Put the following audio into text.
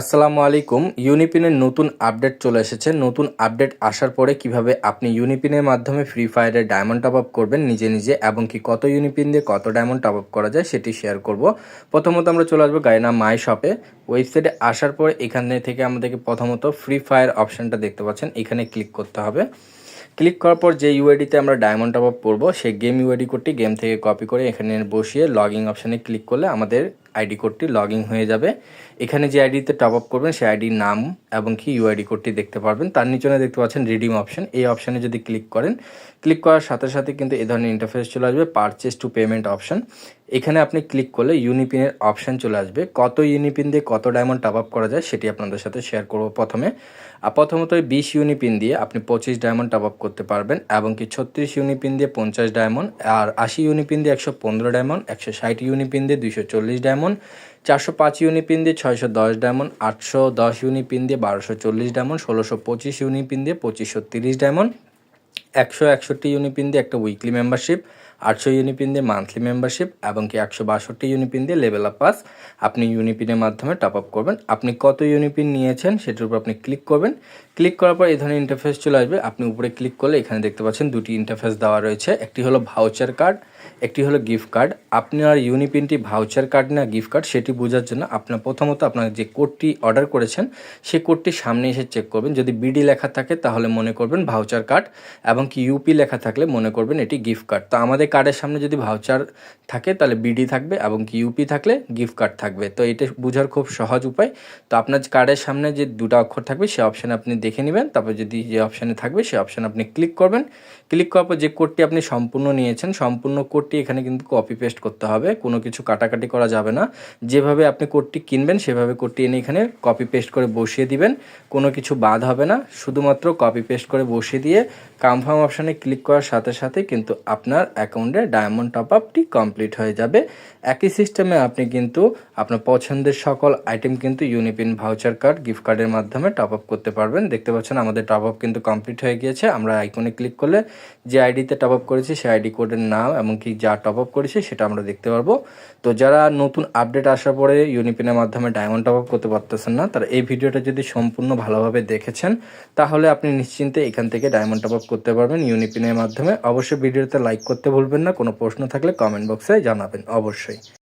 আসসালামু আলাইকুম। ইউনিপিনের নতুন আপডেট চলে এসেছে। নতুন আপডেট আসার পরে কীভাবে আপনি ইউনিপিনের মাধ্যমে ফ্রি ফায়ারে ডায়মন্ড টপ আপ করবেন নিজে নিজে এবং কি কত ইউনিপিন দিয়ে কত ডায়মন্ড টপ আপ করা যায় সেটি শেয়ার করব। প্রথমত আমরা চলে আসব গায়না মাই শপে ওয়েবসাইটে আসার পরে এখান থেকে আমাদেরকে প্রথমত ফ্রি ফায়ার অপশানটা দেখতে পাচ্ছেন। এখানে ক্লিক করতে হবে। ক্লিক করার পর যে ইউআইডিতে আমরা ডায়মন্ড টপ আপ করব, সেই গেম ইউআইডি কোডটি গেম থেকে কপি করে এখানে বসিয়ে লগইন অপশানে ক্লিক করলে আমাদের আইডি কোডটি লগ হয়ে যাবে। এখানে যে আইডিতে টপ আপ করবেন, সেই আইডির নাম এবং কি ইউআইডি কোডটি দেখতে পারবেন। তার নিচনে দেখতে পাচ্ছেন রিডিম অপশন এই অপশানে যদি ক্লিক করেন ক্লিক করার সাথে সাথে কিন্তু এ ধরনের ইন্টারফেস চলে আসবে পারচেস টু পেমেন্ট অপশন এখানে আপনি ক্লিক করলে ইউনিপিনের অপশান চলে আসবে। কত ইউনিপিন দিয়ে কত ডায়মন্ড টপ আপ করা যায়, সেটি আপনাদের সাথে শেয়ার করব প্রথমে। প্রথমত বিশ ইউনিপিন দিয়ে আপনি পঁচিশ ডায়মন্ড টপ আপ করতে পারবেন এবং কি ছত্রিশ ইউনিপিন দিয়ে পঞ্চাশ ডায়মন্ড আর আশি ইউনিপিন দিয়ে একশো পনেরো ডায়মন্ড একশো ষাট ইউনিপিন দিয়ে দুইশো চল্লিশ ডায়মন্ড চারশো পাঁচ ইউনিপিন দিয়ে ছয়শো দশ ডায়মন্ড, আটশো দশ ইউনিপিন দিয়ে বারোশো চল্লিশ ডায়মন্ড, ষোলোশো পঁচিশ ইউনিপিন দিয়ে পঁচিশশো তিরিশ ডায়মন্ড, একশো একষট্টি ইউনিপিন দিয়ে একটা উইকলি মেম্বারশিপ, আটশো ইউনিপিন দিয়ে মান্থলি মেম্বারশিপ এবং কি একশো বাষট্টি ইউনিপিন দিয়ে লেভেল আপ পাস। আপনি ইউনিপিনের মাধ্যমে টপ আপ করবেন। আপনি কত ইউনিপিন নিয়েছেন সেটার উপর আপনি ক্লিক করবেন। ক্লিক করার পর এই ধরনের ইন্টারফেস চলে আসবে। আপনি উপরে ক্লিক করলে এখানে দেখতে পাচ্ছেন দুটি ইন্টারফেস দেওয়া রয়েছে। একটি হলো ভাউচার কার্ড একটি হলো গিফট কার্ড আপনার ইউনিপিনটি ভাউচার কার্ড না গিফট কার্ড সেটি বোঝার জন্য আপনার প্রথমত আপনার যে কোডটি অর্ডার করেছেন, সেই কোডটি সামনে এসে চেক করবেন। যদি বিডি লেখা থাকে, তাহলে মনে করবেন ভাউচার কার্ড এবং কি ইউপি লেখা থাকলে মনে করবেন এটি গিফট কার্ড তো আমাদের কার্ডের সামনে যদি ভাউচার থাকে, তাহলে বিডি থাকবে এবং কি ইউপি থাকলে গিফট কার্ড থাকবে। তো এটা বোঝার খুব সহজ উপায়। তো আপনার কার্ডের সামনে যে দুটা অক্ষর থাকবে সেই অপশানে আপনি দেখে নেবেন। তারপর যদি যে অপশানে থাকবে সেই অপশানে আপনি ক্লিক করবেন। ক্লিক করার পর যে কোডটি আপনি সম্পূর্ণ নিয়েছেন, সম্পূর্ণ কোডটি এখানে কিন্তু কপি পেস্ট করতে হবে, কোনো কিছু কাটাকাটি করা যাবে না। যেভাবে আপনি কোডটি কিনবেন, সেভাবে কোডটি এনে এখানে কপি পেস্ট করে বসিয়ে দিবেন, কোনো কিছু বাদ হবে না। শুধুমাত্র কপি পেস্ট করে বসিয়ে দিয়ে কনফার্ম অপশানে ক্লিক করার সাথে সাথে কিন্তু আপনার অ্যাকাউন্টে ডায়মন্ড টপ আপটি কমপ্লিট হয়ে যাবে। একই সিস্টেমে আপনি কিন্তু আপনার পছন্দের সকল আইটেম কিন্তু ইউনিপিন ভাউচার কার্ড গিফট কার্ডের মাধ্যমে টপ আপ করতে পারবেন। দেখতে পাচ্ছেন আমাদের টপ আপ কিন্তু কমপ্লিট হয়ে গিয়েছে। আমরা আইকনে ক্লিক করলে যে আইডিতে টপ আপ করেছি, সেই আইডি কোডের নাম এবং কি যা টপ আপ করেছে সেটা আমরা দেখতে পারব। তো যারা নতুন আপডেট আসার পরে ইউনিপিনের মাধ্যমে ডায়মন্ড টপ আপ করতে পারতেছেন না, তারা এই ভিডিওটা যদি সম্পূর্ণ ভালোভাবে দেখেছেন, তাহলে আপনি নিশ্চিন্তে এখান থেকে ডায়মন্ড টপ আপ করতে পারবেন ইউনিপিনের মাধ্যমে। অবশ্যই ভিডিওতে লাইক করতে ভুলবেন না, কোনো প্রশ্ন থাকলে কমেন্ট বক্সে জানাবেন, অবশ্যই।